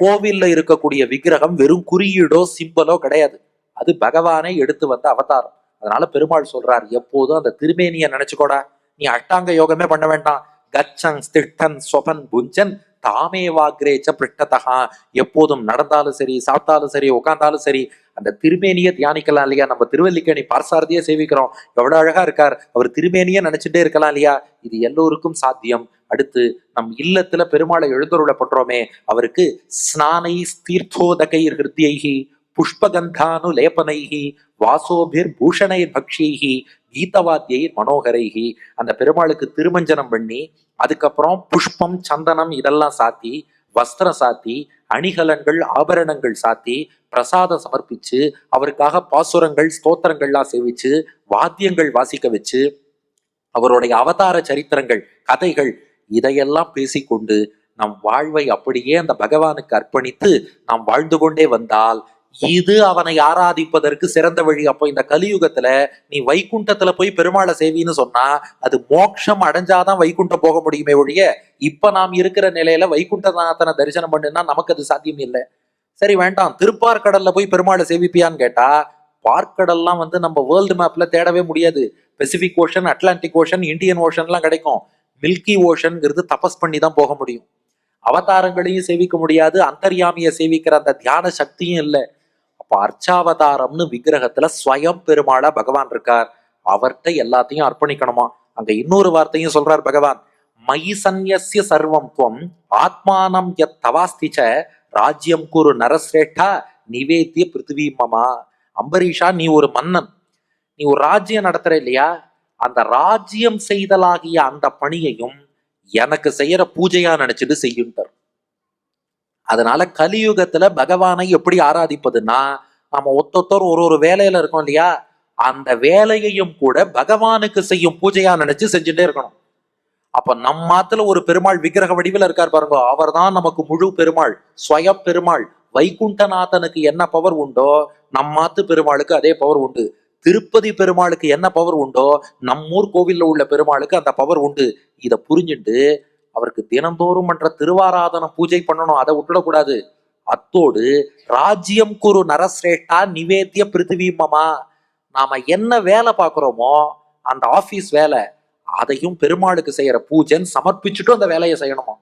கோவில்ல இருக்கக்கூடிய விக்கிரகம் வெறும் குறியீடோ சிம்பலோ கிடையாது. அது பகவானை எடுத்து வந்த அவதாரம். அதனால பெருமாள் சொல்றார் எப்போதும் அந்த திருமேனிய நினைச்சுக்கோடா. நீ அட்டாங்க யோகமே பண்ண வேண்டாம். கச்சன் ஸ்திட்டன் சொபன் புஞ்சன் தாமே வாக்ரேச்ச பிருட்டதகா எப்போதும் நடந்தாலும் சரி சாப்பிட்டாலும் சரி உட்காந்தாலும் சரி அந்த திருமேனியை தியானிக்கலாம் இல்லையா? நம்ம திருவல்லிக்கேணி பார்சாரதியே சேவிக்கிறோம். எவ்வளவு அழகா இருக்கார். அவர் திருமேனியே நினைச்சிட்டே இருக்கலாம் இல்லையா? இது எல்லோருக்கும் சாத்தியம். அடுத்து நம் இல்லத்துல பெருமாளை எழுந்தருளப்பட்டோமே அவருக்கு ஸ்நானை தீர்த்தோதகை ஹிருத்தியைகி புஷ்பகந்தானுலேபனை வாசோபிர் பூஷணை பக்ஷீகி கீதவாத்தியை மனோகரைகி அந்த பெருமாளுக்கு திருமஞ்சனம் பண்ணி அதுக்கப்புறம் புஷ்பம் சந்தனம் இதெல்லாம் சாத்தி வஸ்திரம் சாத்தி அணிகலன்கள் ஆபரணங்கள் சாத்தி பிரசாதம் சமர்ப்பிச்சு அவருக்காக பாசுரங்கள் ஸ்தோத்திரங்கள்லாம் சேவிச்சு வாத்தியங்கள் வாசிக்க வச்சு அவருடைய அவதார சரித்திரங்கள் கதைகள் இதையெல்லாம் பேசிக்கொண்டு நம் வாழ்வை அப்படியே அந்த பகவானுக்கு அர்ப்பணித்து நாம் வாழ்ந்து கொண்டே வந்தால் இது அவனை ஆராதிப்பதற்கு சிறந்த வழி. அப்போ இந்த கலியுகத்துல நீ வைகுண்டத்துல போய் பெருமாளை சேவின்னு சொன்னா அது மோட்சம் அடைஞ்சாதான் வைகுண்டம் போக முடியுமே ஒழிய இப்ப நாம் இருக்கிற நிலையில வைகுண்டநாதனை தரிசனம் பண்ணுனா நமக்கு அது சாத்தியம் இல்லை. சரி வேண்டாம். திருப்பார்கடல்ல போய் பெருமாளை சேவிப்பியான்னு கேட்டா பார்க்கடல்லாம் வந்து நம்ம வேர்ல்டு மேப்ல தேடவே முடியாது. Pacific ocean Atlantic ocean Indian ஓஷன்லாம் கிடைக்கும். மில்கி ஓஷன்ங்கிறது தபஸ் பண்ணி தான் போக முடியும். அவதாரங்களையும் சேவிக்க முடியாது. அந்தர்யாமியை சேவிக்கிற அந்த தியான சக்தியும் இல்லை. அப்போ அர்ச்சாவதாரம்னு விக்கிரகத்துல ஸ்வயம் பெருமாளா பகவான் இருக்கார். அவர்கிட்ட எல்லாத்தையும் அர்ப்பணிக்கணுமா? அங்க இன்னொரு வார்த்தையும் சொல்றார் பகவான். மயி சந்நியஸ்ய சர்வம் துவம் ஆத்மானம் எத் தவாஸ்திச்ச ராஜ்யம் குரு நரசிரேஷ்டா நிவேத்திய பிருத்திவி மமா. அம்பரீஷா நீ ஒரு மன்னன். நீ ஒரு ராஜ்யம் நடத்துற இல்லையா? அந்த ராஜ்யம் செய்தலாகிய அந்த பணியையும் எனக்கு செய்யற பூஜையா நினைச்சிட்டு செய்யுன்ட்டார். அதனால கலியுகத்துல பகவானை எப்படி ஆராதிப்பதுன்னா நம்ம ஒத்தொத்தர் ஒரு ஒரு வேலையில இருக்கோம் இல்லையா? அந்த வேலையையும் கூட பகவானுக்கு செய்யும் பூஜையா நினைச்சு செஞ்சுட்டே இருக்கணும். அப்ப நம்ம மாத்துல ஒரு பெருமாள் விக்கிரக வடிவில் இருக்கார் பாருங்க அவர் தான் நமக்கு முழு பெருமாள் ஸ்வயம் பெருமாள். வைகுண்டநாதனுக்கு என்ன பவர் உண்டோ நம்மாத்து பெருமாளுக்கு அதே பவர் உண்டு. திருப்பதி பெருமாளுக்கு என்ன பவர் உண்டோ நம்மூர் கோவில்ல உள்ள பெருமாளுக்கு அந்த பவர் உண்டு. இதை புரிஞ்சுட்டு அவருக்கு தினந்தோறும் மன்ற திருவாராதன பூஜை பண்ணணும் அதை விட்டுடக்கூடாது. அத்தோடு ராஜ்யம் குரு நரசிரேஷ்டா நிவேத்திய பிருத்திவீமமா நாம என்ன வேலை பார்க்குறோமோ அந்த ஆபீஸ் வேலை அதையும் பெருமாளுக்கு செய்யற பூஜைன்னு சமர்ப்பிச்சுட்டு அந்த வேலையை செய்யணுமா?